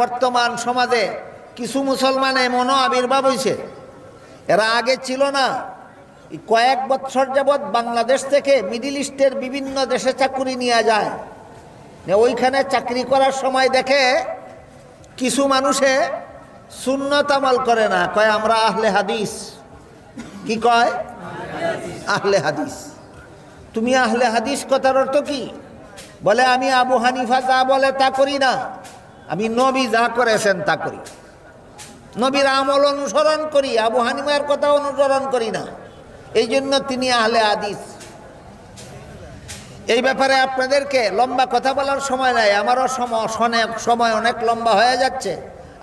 বর্তমান সমাজে কিছু মুসলমান এমনও আবির্ভাব হয়েছে এরা আগে ছিল না। কয়েক বছর যাবৎ বাংলাদেশ থেকে মিডিল ইস্টের বিভিন্ন দেশে চাকুরি নিয়ে যায়। ওইখানে চাকরি করার সময় দেখে কিছু মানুষে সুন্নত আমল করে না। কয়, আমরা আহলে হাদিস। কি কয়? আহলে হাদিস। তুমি আহলে হাদিস কথার অর্থ কি? বলে, আমি আবু হানিফা যা বলে তা করি না। আমি নবী যা করেছেন তা করি। নবীর আমল অনুসরণ করি, আবু হানিমার কথা অনুসরণ করি না। এই জন্য তিনি আহলে আদিস এই ব্যাপারে আপনাদেরকে লম্বা কথা বলার সময় নাই, আমারও সময় অনেক লম্বা হয়ে যাচ্ছে।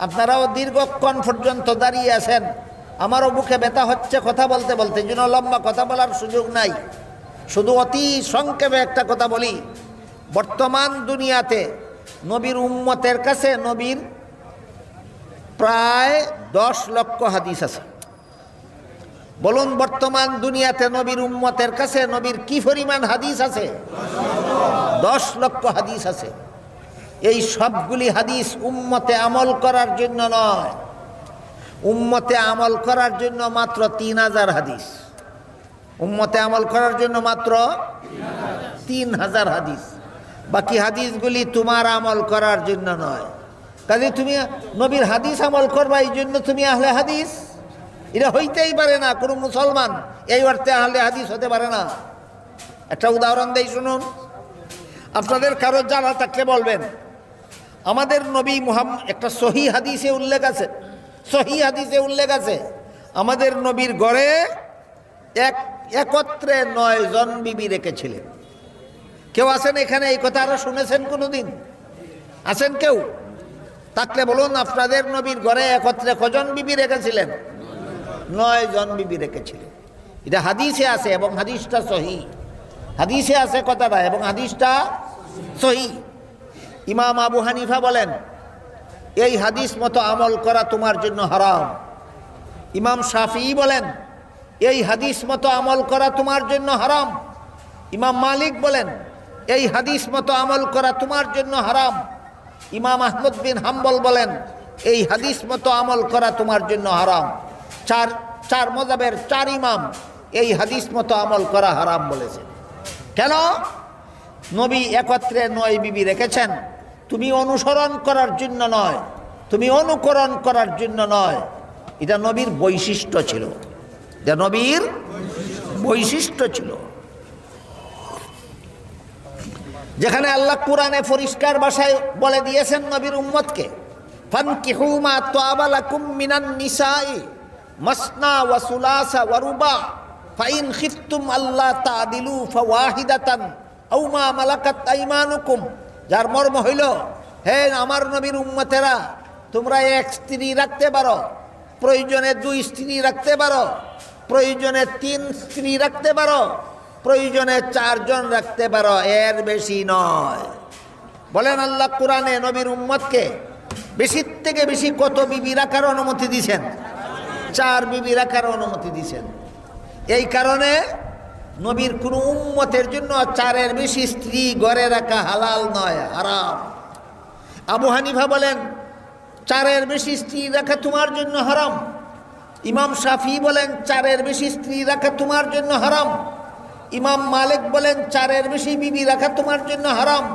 আপনারাও দীর্ঘক্ষণ পর্যন্ত দাঁড়িয়ে আছেন। আমারও বুকে ব্যথা হচ্ছে কথা বলতে বলতে জন্য লম্বা কথা বলার সুযোগ নাই। শুধু অতি সংক্ষেপে একটা কথা বলি। বর্তমান দুনিয়াতে নবীর উম্মতের কাছে নবীর প্রায় দশ লক্ষ হাদিস আছে। বলুন, বর্তমান দুনিয়াতে নবীর উম্মতের কাছে নবীর কি পরিমাণ হাদিস আছে? দশ লক্ষ হাদিস আছে। এই সবগুলি হাদিস উম্মতে আমল করার জন্য নয়। উম্মতে আমল করার জন্য মাত্র তিন হাজার হাদিস। উম্মতে আমল করার জন্য মাত্র তিন হাজার হাদিস। বাকি হাদিসগুলি তোমার আমল করার জন্য নয়। কাজে তুমি নবীর হাদিস আমল করবা, এই জন্য তুমি আহলে হাদিস। এটা হইতেই পারে না, কোনো মুসলমান এই অর্থে আহলে হাদিস হতে পারে না। একটা উদাহরণ দেই শুনুন। আপনাদের কারও জানা থাকলে বলবেন, আমাদের নবী মুহাম একটা সহি হাদিসে উল্লেখ আছে, সহি হাদিসে উল্লেখ আছে, আমাদের নবীর গড়ে এক, একত্রে নয় জন বিবি রেখেছিলেন। কেউ আছেন এখানে? এই কথা আরও শুনেছেন কোনোদিন? আছেন কেউ? থাকলে বলুন, আপনাদের নবীর ঘরে একত্রে কজন বিবি রেখেছিলেন? নয় জন বিবি রেখেছিলেন। এটা হাদিসে আছে এবং হাদিসটা সহি। হাদিসে আছে কথাটা এবং হাদিসটা সহি। ইমাম আবু হানিফা বলেন, এই হাদিস মতো আমল করা তোমার জন্য হারাম। ইমাম শাফি বলেন, এই হাদিস মতো আমল করা তোমার জন্য হারাম। ইমাম মালিক বলেন এই হাদিস মতো আমল করা তোমার জন্য হারাম। ইমাম আহমদ বিন হাম্বল বলেন, এই হাদিস মতো আমল করা তোমার জন্য হারাম। চার চার মজাবের চার ইমাম এই হাদিস মতো আমল করা হারাম বলেছেন কেন? নবী একত্রে নয় বিবি রেখেছেন। তুমি অনুসরণ করার জন্য নয়। তুমি অনুকরণ করার জন্য নয়। এটা নবীর বৈশিষ্ট্য ছিল। এটা নবীর বৈশিষ্ট্য ছিল। যেখানে আল্লাহ কোরআনে পরিষ্কার ভাষায় বলে দিয়েছেন নবীর উম্মতকে, ফানকিহু মা তাবালাকুম মিনান নিসাই, মাসনা ওয়া সুলাসা ওয়া রুবা, ফাইন খিফতুম আল্লাহ তাদিলু ফাওয়াহিদাতান, আও মা মালাকাত আইমানুকুম। যার মর্ম হইল, হে আমার নবীর উম্মতেরা, তোমরা এক স্ত্রী রাখতে পারো, প্রয়োজনে দুই স্ত্রী রাখতে পারো, প্রয়োজনে তিন স্ত্রী রাখতে পারো প্রয়োজনে চারজন রাখতে পারো, এর বেশি নয়। বলেন আল্লাহ কোরআনে নবীর উম্মতকে বেশির থেকে বেশি কত বিবি রাখার অনুমতি দিছেন? চার বিবি রাখার অনুমতি দিছেন। এই কারণে নবীর কোনো উম্মতের জন্য চারের বেশি স্ত্রী ঘরে রাখা হালাল নয়, হারাম। আবু হানিফা বলেন, চারের বেশি স্ত্রী রাখা তোমার জন্য হারাম। ইমাম শাফি বলেন, চারের বেশি স্ত্রী রাখা তোমার জন্য হারাম। ইমাম মালিক বলেন, চারের বেশি বিবি রাখা তোমার জন্য হারাম।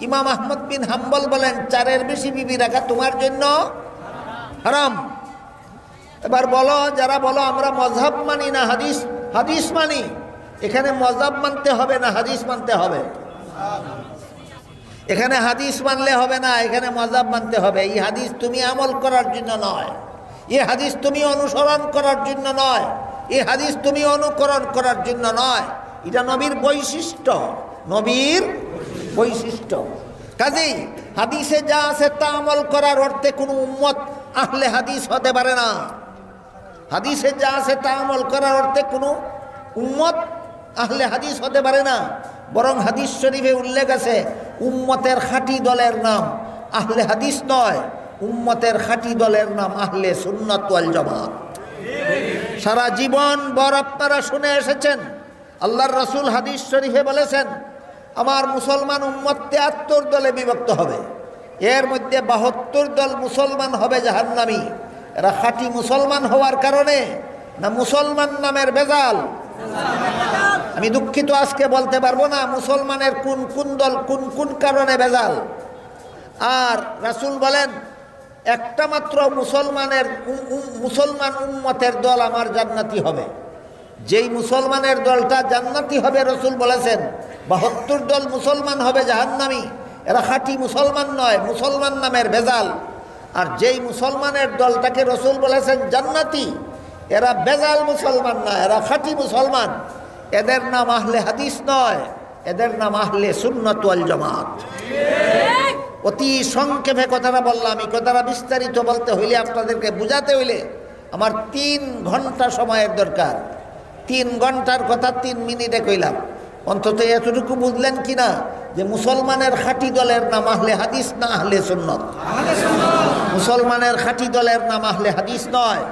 ইমাম আহমদ বিন হাম্বল বলেন, চারের বেশি বিবি রাখা তোমার জন্য হারাম। এবার বলো, যারা বলো, আমরা মজহাব মানি না, হাদিস হাদিস মানি? এখানে মজহাব মানতে হবে না, হাদিস মানতে হবে? এখানে হাদিস মানলে হবে না, এখানে মজাব মানতে হবে। এই হাদিস তুমি আমল করার জন্য নয়। এই হাদিস তুমি অনুসরণ করার জন্য নয়। এই হাদিস তুমি অনুকরণ করার জন্য নয়। এটা নবীর বৈশিষ্ট্য নবীর বৈশিষ্ট্য। কাজেই হাদিসে যা আছে তা আমল করার অর্থে কোনো উম্মত আহলে হাদিস হতে পারে না। হাদিসে যা আছে তা আমল করার অর্থে কোনো উম্মত আহলে হাদিস হতে পারে না। বরং হাদিস শরীফে উল্লেখ আছে, উম্মতের খাঁটি দলের নাম আহলে হাদিস নয়, উম্মতের খাঁটি দলের নাম আহলে সুন্নত ওয়াল সারা জীবন বর আপনারা শুনে এসেছেন আল্লাহর রসুল হাদিস শরীফে বলেছেন, আমার মুসলমান উম্মত তেয়াত্তর দলে বিভক্ত হবে। এর মধ্যে বাহাত্তর দল মুসলমান হবে জাহান্নামী। এরা খাঁটি মুসলমান হওয়ার কারণে না মুসলমান নামের বেজাল আমি দুঃখিত, আজকে বলতে পারব না মুসলমানের কোন কোন দল কোন কোন কারণে বেজাল আর রাসূল বলেন, একটা মাত্র মুসলমানের মুসলমান উম্মতের দল আমার জান্নাতি হবে। যেই মুসলমানের দলটা জান্নাতি হবে, রসুল বলেছেন, বাহাত্তর দল মুসলমান হবে জাহান্নামি। এরা খাঁটি মুসলমান নয়, মুসলমান নামের ভেজাল। আর যেই মুসলমানের দলটাকে রসুল বলেছেন জান্নাতি, এরা বেজাল মুসলমান না, এরা খাঁটি মুসলমান। এদের নাম আহলে হাদিস নয়, এদের নাম আহলে সুন্নত ওয়াল জামাত। অতি সংক্ষেপে কথাটা বললাম, এই কথাটা বিস্তারিত বলতে হইলে আপনাদেরকে বুঝাতে হইলে আমার তিন ঘণ্টা সময়ের দরকার। তিন ঘণ্টার কথা তিন মিনিটে কইলাম। অন্তত এতটুকু বুঝলেন কি না যে মুসলমানের খাঁটি দলের নাম আহলে হাদিস না আহলে সুন্নত? মুসলমানের খাঁটি দলের নাম আহলে হাদিস নয়।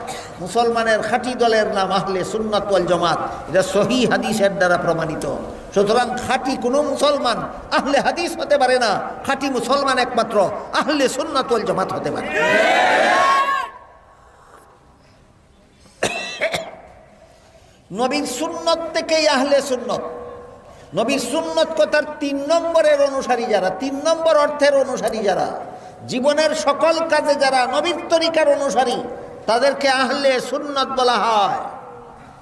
মুসলমানের খাঁটি দলের নাম আহলে সুন্নত ওয়াল জামাত। এটা সহি হাদিসের দ্বারা প্রমাণিত। সুতরাং খাঁটি কোনো মুসলমান আহলে হাদিস হতে পারে না। খাঁটি মুসলমান একমাত্র আহলে সুন্নত ওয়াল জামাত হতে পারে। নবীর সুন্নত থেকেই আহলে সুন্নত। নবীর সুন্নত কথার তিন নম্বরের অনুসারী যারা, তিন নম্বর অর্থের অনুসারী যারা, জীবনের সকল কাজে যারা নবীর তরিকার অনুসারী, তাদেরকে আহলে সুন্নত বলা হয়।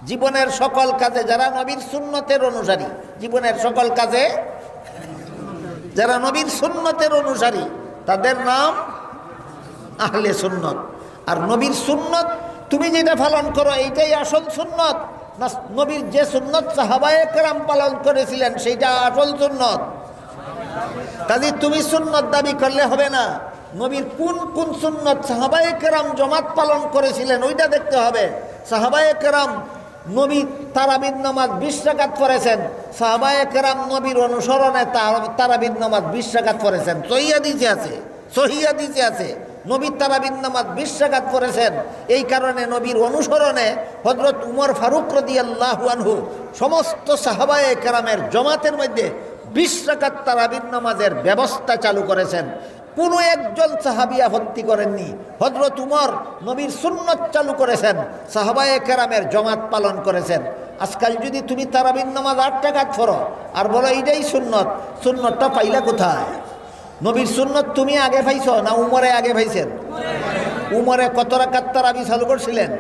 জীবনের সকল কাজে যারা নবীর সুন্নতের অনুসারী, জীবনের সকল কাজে যারা নবীর সুন্নতের অনুসারী, তাদের নাম আহলে সুন্নত। আর নবীর সুন্নত, তুমি যেটা পালন করো, এইটাই আসল সুন্নত। নবীর যে সুন্নত সাহাবায়ে কেরাম পালন করেছিলেন, সেইটা আসল সুন্নত। কাজে তুমি সুন্নত দাবি করলে হবে না। নবীর কোন কোন সুন্নত সাহাবায়ে কেরাম জমাত পালন করেছিলেন, ওইটা দেখতে হবে। সাহাবায়ে কেরাম নবী তারাবিদ নামাজ বিশ রাকাত পড়েছেন। সাহাবায়ে কেরাম নবীর অনুসরণে তার- তারাবিদ নামাজ বিশ রাকাত পড়েছেন। সহিয়া দিতে আছে সহিয়া দিতে আছে। নবীর তারাবিদ নামাজ বিশ্বাঘাত পড়েছেন এই কারণে নবীর অনুসরণে হজরত উমর ফারুক রদি আল্লাহু আনহু সমস্ত সাহাবায়ে কেরামের জমাতের মধ্যে বিশ রাকাত তারাবিদ নামাজের ব্যবস্থা চালু করেছেন। কোনো একজন সাহাবি আপত্তি করেননি। হজরত উমর নবীর সুন্নত চালু করেছেন, সাহাবায়ে কেরামের জমাত পালন করেছেন। আজকাল যদি তুমি তারাবিন নামাজ আট টাকাত ফরো আর বলো এইটাই সুন্নত, সুন্নতটা পাইলা কোথায়? নবীর সুন্নত তুমি আগে পাইছ না উমরে আগে পাইছেন উমরে কত রাকাত তারাবি চালু করছিলেন?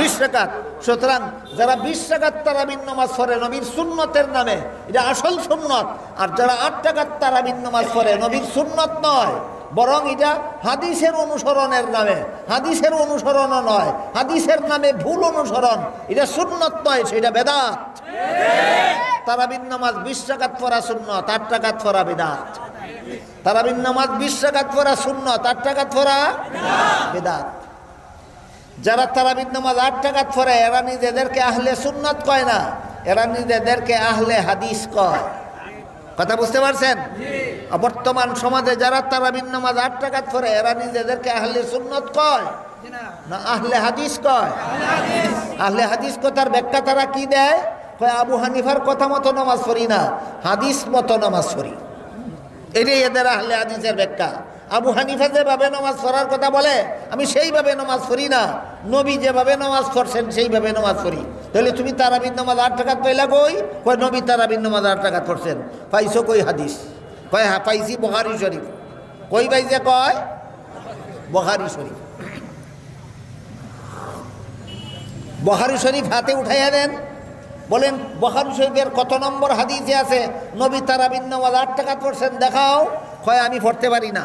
বিশ রাকাত। সুতরাং যারা বিশ রাকাত তারাবিন নামাজ পড়ে, নবীর সুন্নতের নামে, এটা আসল সুন্নত। আর যারা আট টাকাত তারাবিন নামাজ পড়ে, নবীর সুন্নত নয়। বরং এটা হাদিসের অনুসরণের নামে, হাদিসের অনুসরণও নয়, হাদিসের নামে ভুল অনুসরণ। এটা সুন্নত নয়, সেটা বেদাত। তারাবিন নামাজ বিশ টাকাত পড়া সুন্নত, আট টাকাত পড়া বেদাত। তারাবিন নামাজ বিশ টাকাত পড়া শূন্য আট টাকাত পড়া বেদাত। যারা তারাবিন নামাজ আট টাকাত পড়ে, এরা নিজেদেরকে আহলে সুন্নত কয় না, এরা নিজেদেরকে আহলে হাদিস কয়। কথা বুঝতে পারছেন? বর্তমান সমাজে যারা তারাবিন নামাজ আট টাকাত পড়ে, এরা নিজেদেরকে আহলে সুন্নত কয় না আহলে হাদিস কয়? আহলে হাদিস কথার ব্যাখ্যা তারা কি দেয়? কয়, আবু হানিফার কথা মতো নামাজ পড়ি না, হাদিস মতো নামাজ পড়ি। এটাই এদের আহলে হাদিসের ব্যাখ্যা। আবু হানিফা যেভাবে নামাজ পড়ার কথা বলে, আমি সেইভাবে নামাজ পড়ি না। নবী যেভাবে নামাজ পড়ছেন, সেইভাবে নামাজ পড়ি। তাহলে তুমি তারাবিন নামাজ আট টাকাত পাইলা কই? কয় নবী তারাবিন নামাজ আট টাকাত পড়ছেন। পাইছো কই হাদিস? কয় হা পাইছি বহারি শরীফ। কই পাইছে কয়? বহারি শরীফ। বহারি শরীফ হাতে উঠাইয়া দেন। বলেন বহারি শরীফের কত নম্বর হাদিসে আছে, নবী তারাবিন নামাজ আট টাকা পড়ছেন, দেখাও হয় আমি পড়তে পারি না।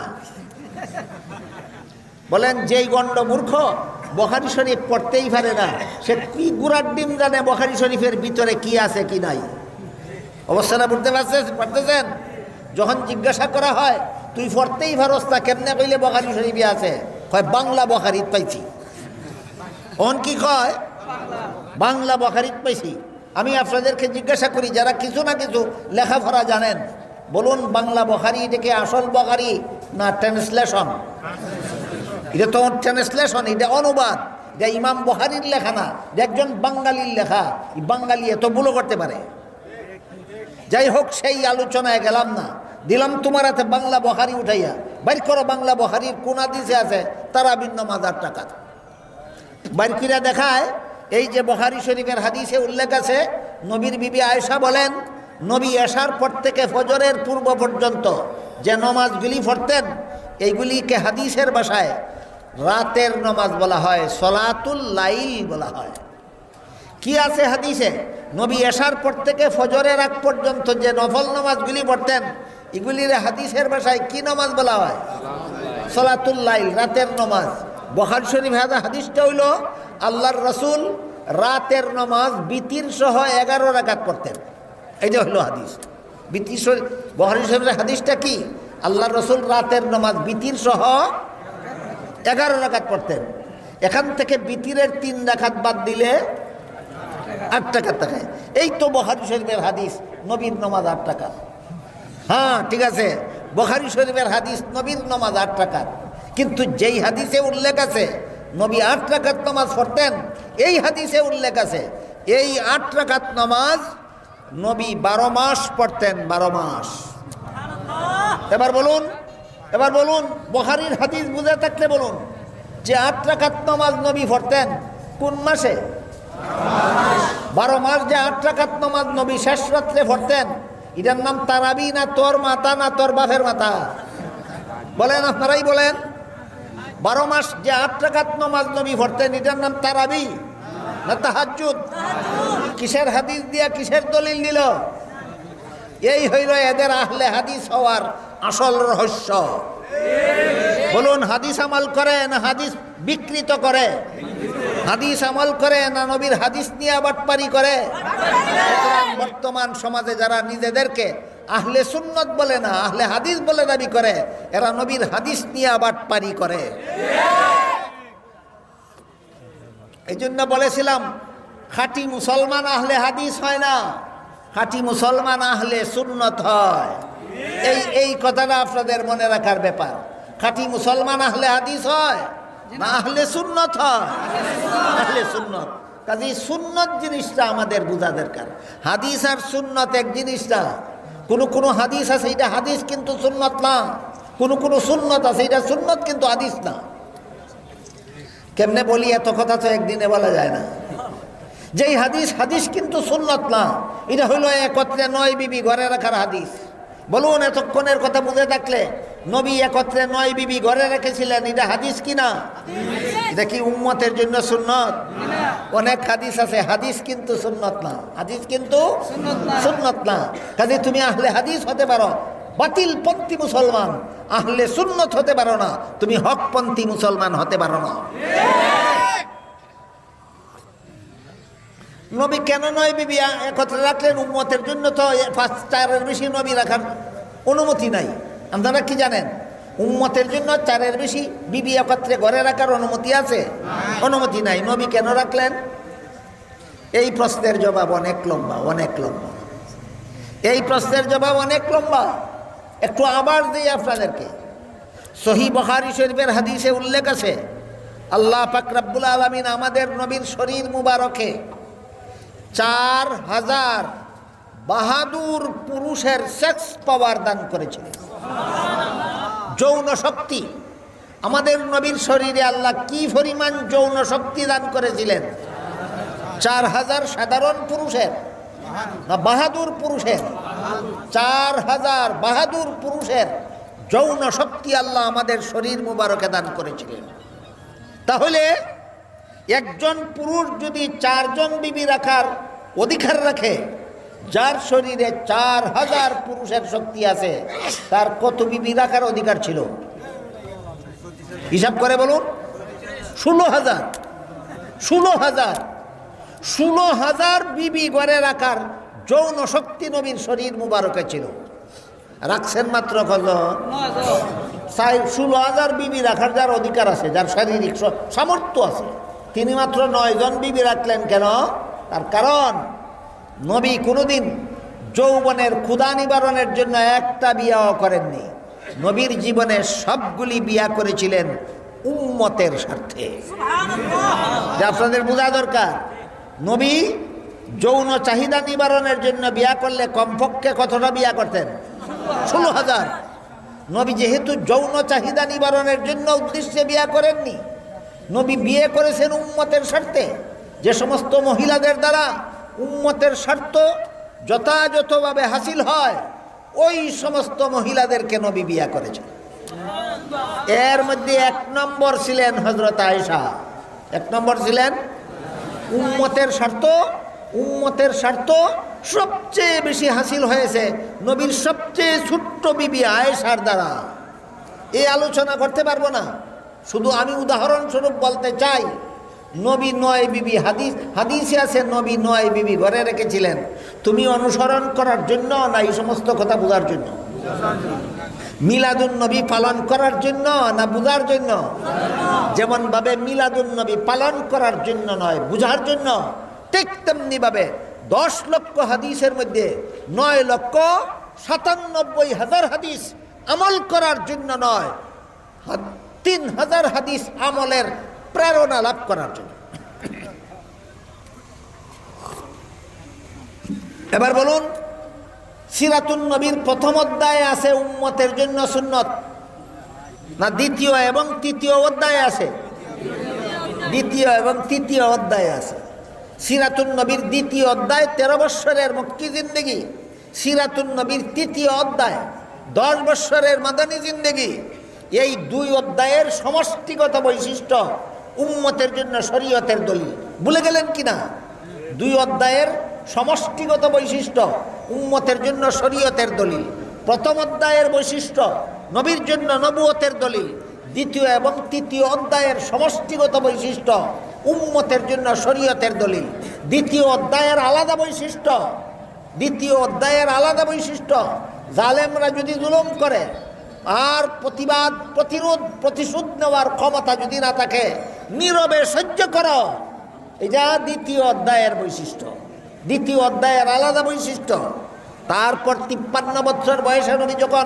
বলেন, যেই গণ্ড মূর্খ বহারি শরীফ পড়তেই পারে না, সে কি গুড়ার ডিম জানে বহারি শরীফের ভিতরে কি আছে, কি নাই? অবস্থাটা বুঝতে পারছেন পারতেছেন? যখন জিজ্ঞাসা করা হয়, তুই পড়তেই পারস তা কেমনে কইলে বখারি শরীফে আছে? কয়, বাংলা বখারিত পাইছি। অন কি কয়? বাংলা বখারিত পাইছি। আমি আপনাদেরকে জিজ্ঞাসা করি, যারা কিছু না কিছু লেখাপড়া জানেন, বলুন বাংলা বখারি এটাকে আসল বখারি না ট্রান্সলেশন এটা তো ট্রান্সলেশন এটা অনুবাদ। এটা ইমাম বহারির লেখা না, এটা একজন বাঙালির লেখা। বাঙালি এত ভুলও করতে পারে। যাই হোক, সেই আলোচনায় গেলাম না। দিলাম তোমার হাতে বাংলা বহারি উঠাইয়া। বাইর করো, বাংলা বহারির কোন দিছে আছে তারা ভিন্ন মাজার টাকা বাইর করিয়া দেখায় এই যে বহারি শরীফের হাদিসে উল্লেখ আছে, নবীর বিবি আয়েশা বলেন, নবী এশার পর থেকে ফজরের পূর্ব পর্যন্ত যে নমাজগুলি পড়তেন, এইগুলিকে হাদিসের ভাষায় রাতের নমাজ বলা হয়, সলাতুল লাইল বলা হয়। কি আছে হাদিসে? নবী এশার পর থেকে ফজরের আগ পর্যন্ত যে নফল নামাজগুলি পড়তেন, এগুলির হাদিসের ভাষায় কি নমাজ বলা হয়? সলাতুল লাইল, রাতের নমাজ। বহার শরীফ হাদা হাদিসটা হইল আল্লাহর রসুল রাতের নমাজ বিতির সহ এগারো রাকাত পড়তেন। এই যে হলো হাদিস। বিতির বহারি শরীফের হাদিসটা কি? আল্লাহর রসুল রাতের নমাজ বিতির সহ এগারো রাকাত পড়তেন। এখান থেকে বিতিরের তিন রাখাত বাদ দিলে আট টাকার টাকায় এই তো বহারি শরীফের হাদিস, নবীর নমাজ আট টাকা হ্যাঁ ঠিক আছে। বখারি শরীফের হাদিস, নবীর নমাজ আট টাকার কিন্তু যেই হাদিসে উল্লেখ আছে নবী আট রাখাত নমাজ পড়তেন। এই হাদিসে উল্লেখ আছে, এই আট রাখাত নমাজ নবী বারো মাস পড়তেন, বারো মাস। এবার বলুন এবার বলুন বহারির হাদিস বুঝে থাকলে বলুন, যে আট রাখাত নমাজ নবী পড়তেন কোন মাসে? বারো মাস যে আট টাকাত নমাজ নবী শেষ রাত্রে পড়তেন, এটার নাম তারাবি না তোর মাতা না তোর বাপের মাতা? বলেন, আপনারাই বলেন। বারো মাস যে আট টাকাত নমাজ নবী ভরতেন এটার নাম তারাবি না তাহাজুদ কিসের হাদিস দিয়া কিসের দলিল নিল? এই হইল এদের আহলে হাদিস হওয়ার আসল রহস্য। বলুন, হাদিস আমাল করে না হাদিস বিকৃত করে। হাদিস আমল করে না নবীর হাদিস নিয়ে বাটপারি করে? বর্তমান সমাজে যারা নিজেদেরকে আহলে সুন্নত বলে না, আহলে হাদিস বলে দাবি করে, এরা নবীর হাদিস নিয়ে বাটপারি করে। এই জন্য বলেছিলাম, খাঁটি মুসলমান আহলে হাদিস হয় না, খাঁটি মুসলমান আহলে সুন্নত হয়। এই এই কথাটা আপনাদের মনে রাখার ব্যাপার। খাঁটি মুসলমান আহলে হাদিস হয় না, আহলে সুন্নত হয়। আহলে সুন্নত। কাজে সুন্নত জিনিসটা আমাদের বোঝা দরকার। হাদিস আর সুন্নত এক জিনিস না কোনো কোনো হাদিস আছে, এটা হাদিস কিন্তু সুন্নত না। কোনো কোনো সুন্নত আছে, এটা সুন্নত কিন্তু হাদিস না। কেমনে বলি, এত কথা তো একদিনে বলা যায় না। যেই হাদিস হাদিস কিন্তু সুন্নত না। এটা হইল একত্রে নয় বিবি ঘরে রাখার হাদিস। বলুন, এতক্ষণের কথা বুঝে থাকলে নবী একত্রে নয় বিবি ঘরে রেখেছিলেন। এটা হাদিস কি না? এটা কি উম্মতের জন্য সুন্নত? অনেক হাদিস আছে, হাদিস কিন্তু সুন্নত না। হাদিস কিন্তু সুন্নত না। কাজে তুমি আহলে হাদিস হতে পারো। বাতিল পন্থী মুসলমান, আহলে সুন্নত হতে পারো না। তুমি হকপন্থী মুসলমান হতে পারো না। নবী কেন নয় বিবি? একত্রে রাখলেন উম্মতের জন্য তো পাঁচ চারের বেশি নবী রাখার অনুমতি নাই। আপনারা কি জানেন? উম্মতের জন্য চারের বেশি বিবি একত্রে ঘরে রাখার অনুমতি আছে? অনুমতি নাই। নবী কেন রাখলেন? এই প্রশ্নের জবাব অনেক লম্বা অনেক লম্বা। এই প্রশ্নের জবাব অনেক লম্বা। একটু আবার দিই আপনাদেরকে। সহি বখারি শরীফের হাদিসে উল্লেখ আছে, আল্লাহ পাক রাব্বুল আলমিন আমাদের নবীর শরীর মুবারকে চার হাজার বাহাদুর পুরুষের সেক্স পাওয়ার দান করেছিলেন যৌন শক্তি। আমাদের নবীর শরীরে আল্লাহ কি পরিমাণ যৌন শক্তি দান করেছিলেন? চার হাজার সাধারণ পুরুষের না বাহাদুর পুরুষের? চার হাজার বাহাদুর পুরুষের যৌন শক্তি আল্লাহ আমাদের শরীর মুবারকে দান করেছিলেন। তাহলে একজন পুরুষ যদি চারজন বিবি রাখার অধিকার রাখে যার শরীরে চার হাজার পুরুষের শক্তি আছে, তার কত বিবি রাখার অধিকার ছিল? হিসাব করে বলুন। ষোলো হাজার ষোলো হাজার ষোলো হাজার বিবি গড়ে রাখার যৌন শক্তি নবীর শরীর মুবারকে ছিল। রাখছেন মাত্র কত? ষোলো হাজার বিবি রাখার যার অধিকার আছে, যার শারীরিক সামর্থ্য আছে। তিনি মাত্র নয়জন বিবি রাখলেন কেন? তার কারণ নবী কোনোদিন যৌবনের ক্ষুদা নিবারণের জন্য একটা বিয়াও করেননি। নবীর জীবনে সবগুলি বিয়া করেছিলেন উম্মতের স্বার্থে। যা আপনাদের বোঝা দরকার নবী যৌন চাহিদা নিবারণের জন্য বিয়া করলে কমপক্ষে কতটা বিয়া করতেন? ষোলো হাজার। নবী যেহেতু যৌন চাহিদা নিবারণের জন্য উদ্দেশ্যে বিয়া করেননি নবী বিয়ে করেছেন উম্মতের স্বার্থে। যে সমস্ত মহিলাদের দ্বারা উম্মতের স্বার্থ যথাযথভাবে হাসিল হয়, ওই সমস্ত মহিলাদেরকে নবী বিয়ে করেছেন। এর মধ্যে এক নম্বর ছিলেন হজরত আয়েশা। এক নম্বর ছিলেন উম্মতের স্বার্থ উম্মতের স্বার্থ সবচেয়ে বেশি হাসিল হয়েছে নবীর সবচেয়ে ছোট্ট বিবি আয়েশার দ্বারা। এই আলোচনা করতে পারব না। শুধু আমি উদাহরণস্বরূপ বলতে চাই নবী নয় বিবি, হাদিস, হাদিসে আছে নবী নয় বিবি, ঘরে রেখেছিলেন। তুমি অনুসরণ করার জন্য না এই সমস্ত কথা বোঝার জন্য? মিলাদুন নবী পালন করার জন্য না বুঝার জন্য? যেমন ভাবে মিলাদুন নবী পালন করার জন্য নয়, বুঝার জন্য। ঠিক তেমনি ভাবে দশ লক্ষ হাদিসের মধ্যে নয় লক্ষ সাতানব্বই হাজার হাদিস আমল করার জন্য নয়। তিন হাজার হাদিস আমলের প্রেরণা লাভ করার জন্য। এবার বলুন, সিরাতুন নবীর প্রথম অধ্যায়ে আছে উম্মতের জন্য সুন্নত? না দ্বিতীয় এবং তৃতীয় অধ্যায়ে আছে? দ্বিতীয় এবং তৃতীয় অধ্যায়ে আছে। সিরাতুন নবীর দ্বিতীয় অধ্যায় তেরো বৎসরের মুক্তি জিন্দগি। সিরাতুন নবীর তৃতীয় অধ্যায় দশ বৎসরের মাদানী জিন্দগি। এই দুই অধ্যায়ের সমষ্টিগত বৈশিষ্ট্য উম্মতের জন্য শরীয়তের দলিল। ভুলে গেলেন কিনা? দুই অধ্যায়ের সমষ্টিগত বৈশিষ্ট্য, উম্মতের জন্য শরীয়তের দলিল। প্রথম অধ্যায়ের বৈশিষ্ট্য, নবীর জন্য নবুয়তের দলিল। দ্বিতীয় এবং তৃতীয় অধ্যায়ের সমষ্টিগত বৈশিষ্ট্য, উম্মতের জন্য শরীয়তের দলিল। দ্বিতীয় অধ্যায়ের আলাদা বৈশিষ্ট্য, দ্বিতীয় অধ্যায়ের আলাদা বৈশিষ্ট্য, জালেমরা যদি জুলুম করে, আর প্রতিবাদ, প্রতিরোধ, প্রতিশোধ নেওয়ার ক্ষমতা যদি না থাকে নীরবে সহ্য করো। এটা দ্বিতীয় অধ্যায়ের বৈশিষ্ট্য। দ্বিতীয় অধ্যায়ের আলাদা বৈশিষ্ট্য। তারপর তিপ্পান্ন বছর বয়সে নবী যখন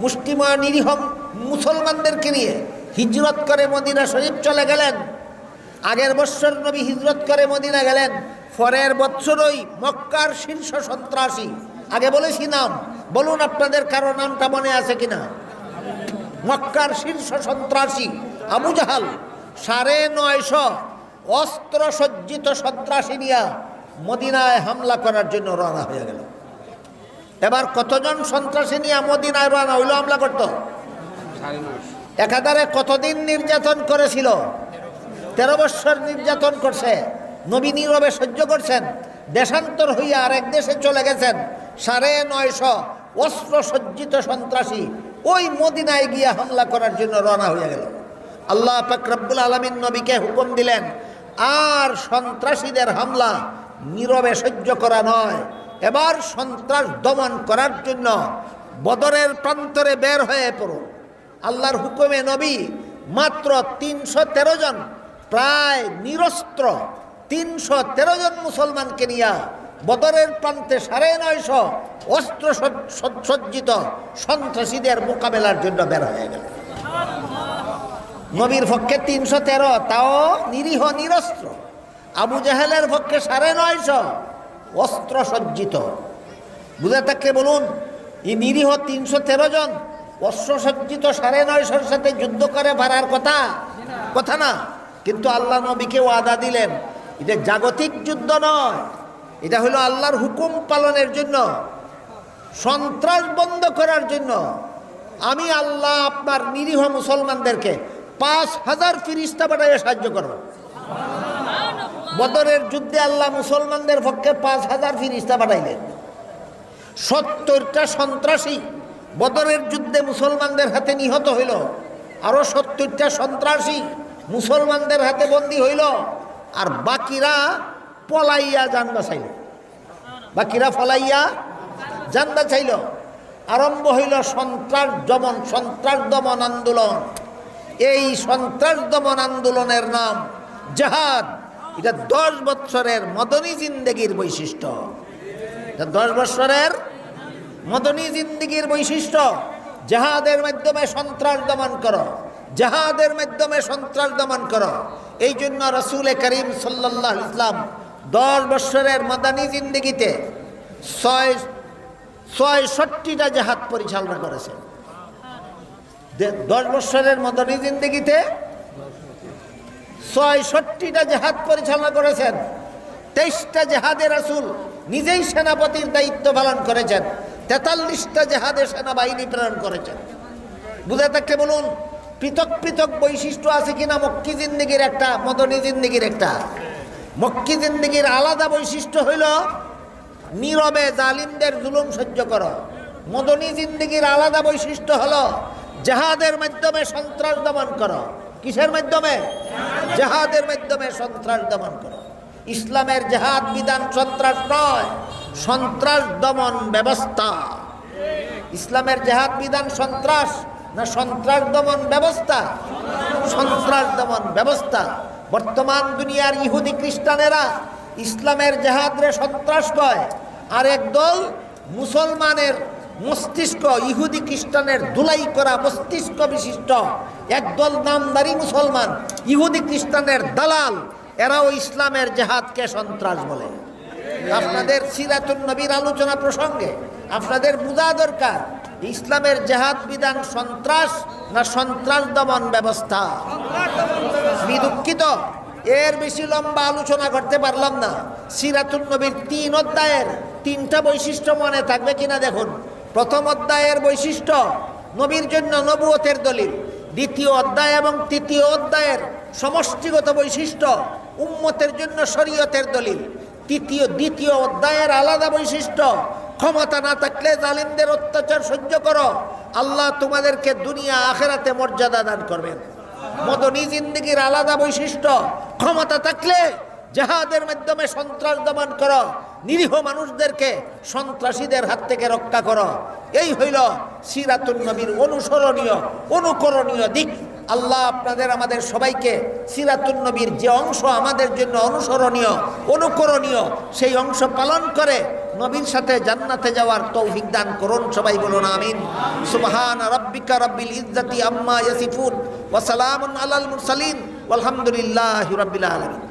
মুষ্টিময় নিরীহ মুসলমানদেরকে নিয়ে হিজরত করে মদিনা শরীফ চলে গেলেন, আগের বৎসর নবী হিজরত করে মদিনা গেলেন, পরের বৎসরই মক্কার শীর্ষ সন্ত্রাসী। আগে বলেছি নাম, বলুন আপনাদের কারও নামটা মনে আছে কিনা? মক্কার শীর্ষ সন্ত্রাসী আবু জাহাল। সাড়ে নয়শ অস্ত্র সজ্জিত সন্ত্রাসী নিয়া মদিনায় হামলা করার জন্য রওনা হয়ে গেল। এবার কতজন সন্ত্রাসী নিয়ে মদিনায় রওনা হইল, হামলা করতো? একাধারে কতদিন নির্যাতন করেছিল? তেরো বৎসর নির্যাতন করছে, নবী নীরবে সহ্য করছেন, দেশান্তর হইয়া আরেক দেশে চলে গেছেন, সাড়ে নয়শ অস্ত্র সজ্জিত সন্ত্রাসী ওই মদিনায় গিয়ে হামলা করার জন্য রওনা হয়ে গেল। আল্লাহ পাকরাবুল আলমিন নবীকে হুকুম দিলেন, আর সন্ত্রাসীদের হামলা নীরবে সহ্য করা নয়। এবার সন্ত্রাস দমন করার জন্য বদরের প্রান্তরে বের হয়ে পড়ুন। আল্লাহর হুকুমে নবী মাত্র তিনশো তেরো জন প্রায় নিরস্ত্র তিনশো তেরো জন মুসলমানকে নিয়ে বদরের প্রান্তে সাড়ে নয়শো অস্ত্র সজ্জ- সজ্জ- সজ্জিত সন্ত্রাসীদের মোকাবেলার জন্য বের হয়ে গেল নবীর পক্ষে তিনশো তেরো, তাও নিরীহ নিরস্ত্র। আবু জাহেলের পক্ষে সাড়ে নয়শো, অস্ত্র সজ্জিত। বুঝে থাকলে বলুন, এই নিরীহ তিনশো তেরো জন অস্ত্র সজ্জিত সাড়ে নয়শোর সাথে যুদ্ধ করে পারার কথা? কথা না। কিন্তু আল্লাহ নবীকে ওয়াদা দিলেন, এটা জাগতিক যুদ্ধ নয়, এটা হলো আল্লাহর হুকুম পালনের জন্য, সন্ত্রাস বন্ধ করার জন্য। আমি আল্লাহ আপনার নিরীহ মুসলমানদেরকে পাঁচ হাজার ফিরিস্তা পাঠাইয়ে সাহায্য করব। বদরের যুদ্ধে আল্লাহ মুসলমানদের পক্ষে পাঁচ হাজার ফিরিস্তা পাঠাইলেন। সত্তরটা সন্ত্রাসী বদরের যুদ্ধে মুসলমানদের হাতে নিহত হইল। আরও সত্তরটা সন্ত্রাসী মুসলমানদের হাতে বন্দী হইল। আর বাকিরা পলাইয়া যান বাঁচাইল। বাকিরা ফলাইয়া যান বাঁচাইল। আরম্ভ হইল সন্ত্রাস দমন সন্ত্রাস দমন আন্দোলন। এই সন্ত্রাস দমন আন্দোলনের নাম জাহাদ। এটা দশ বৎসরের মদনী জিন্দেগির বৈশিষ্ট্য। দশ বৎসরের মদনী জিন্দিগির বৈশিষ্ট্য। জাহাদের মাধ্যমে সন্ত্রাস দমন করো। জাহাদের মাধ্যমে সন্ত্রাস দমন করো। এই জন্য রসুল করিম সাল্লাহ ইসলাম দশ বৎসরের মদানী জিন্দিগিতে ছয় ছয়ষট্টিটা জাহাদ পরিচালনা করেছেন। দশ বৎসরের মদনী জিন্দিগিতে ছয়ষট্টিটা জাহাজ পরিচালনা করেছেন, তেইশটা জেহাদে রাসুল নিজেই সেনাপতির দায়িত্ব পালন করেছেন, তেতাল্লিশটা জেহাদে সেনাবাহিনী প্রেরণ করেছেন। বুঝে থাকতে বলুন, পৃথক পৃথক বৈশিষ্ট্য আছে কিনা, মক্কি জিন্দিগির একটা, মদনী জিন্দিগির একটা। মক্কি জিন্দিগির আলাদা বৈশিষ্ট্য হইল, নীরবে জালিমদের জুলুম সহ্য করো। মদনী জিন্দিগির আলাদা বৈশিষ্ট্য হলো জাহাদের মাধ্যমে সন্ত্রাস দমন করো। কিসের মাধ্যমে? জাহাদের মাধ্যমে সন্ত্রাস দমন করো। ইসলামের জাহাদ বিধান সন্ত্রাস নয়, সন্ত্রাস দমন ব্যবস্থা। ইসলামের জেহাদ বিধান সন্ত্রাস না সন্ত্রাস দমন ব্যবস্থা? সন্ত্রাস দমন ব্যবস্থা। বর্তমান দুনিয়ার ইহুদি খ্রিস্টানেরা ইসলামের জেহাদরে সন্ত্রাস কয় আর একদল মুসলমানের মস্তিষ্ক ইহুদি খ্রিস্টানের ধুলাই করা মস্তিষ্ক বিশিষ্ট। একদল নামদারি মুসলমান, ইহুদি খ্রিস্টানের দালাল, এরাও ইসলামের জেহাদকে সন্ত্রাস বলে। আপনাদের সিরাতুন নবীর আলোচনা প্রসঙ্গে আপনাদের বোঝা দরকার, ইসলামের জেহাদ বিধান সন্ত্রাস না সন্ত্রাস দমন ব্যবস্থা? আমি দুঃখিত, এর বেশি লম্বা আলোচনা করতে পারলাম না। সিরাতুন নবীর তিন অধ্যায়ের তিনটা বৈশিষ্ট্য মনে থাকবে কিনা দেখুন। প্রথম অধ্যায়ের বৈশিষ্ট্য, নবীর জন্য নবুয়তের দলিল। দ্বিতীয় অধ্যায় এবং তৃতীয় অধ্যায়ের সমষ্টিগত বৈশিষ্ট্য, উম্মতের জন্য শরীয়তের দলিল। তৃতীয়, দ্বিতীয় অধ্যায়ের আলাদা বৈশিষ্ট্য, ক্ষমতা না থাকলে জালিমদের অত্যাচার সহ্য করো। আল্লাহ তোমাদেরকে দুনিয়া আখেরাতে মর্যাদা দান করবেন। মদনী জিন্দিগির আলাদা বৈশিষ্ট্য, ক্ষমতা থাকলে জাহাদের মাধ্যমে সন্ত্রাস দমন করো। নিরীহ মানুষদেরকে সন্ত্রাসীদের হাত থেকে রক্ষা করো। এই হইল সিরাতুল নবীর অনুসরণীয়, অনুকরণীয় দিক। আল্লাহ আপনাদের, আমাদের সবাইকে সিরাতুল নবীর যে অংশ আমাদের জন্য অনুসরণীয়, অনুকরণীয়, সেই অংশ পালন করে নবীর সাথে জান্নাতে যাওয়ার তৌফিক দান করুন সবাই বলুন আমিন। সুবহান রাব্বিকা রাব্বিল ইজ্জাতি আম্মা ইয়াসিফুন, ওয়া সালামুন আলাল মুরসালিন, ওয়ালহামদুলিল্লাহি রাব্বিল আলামিন।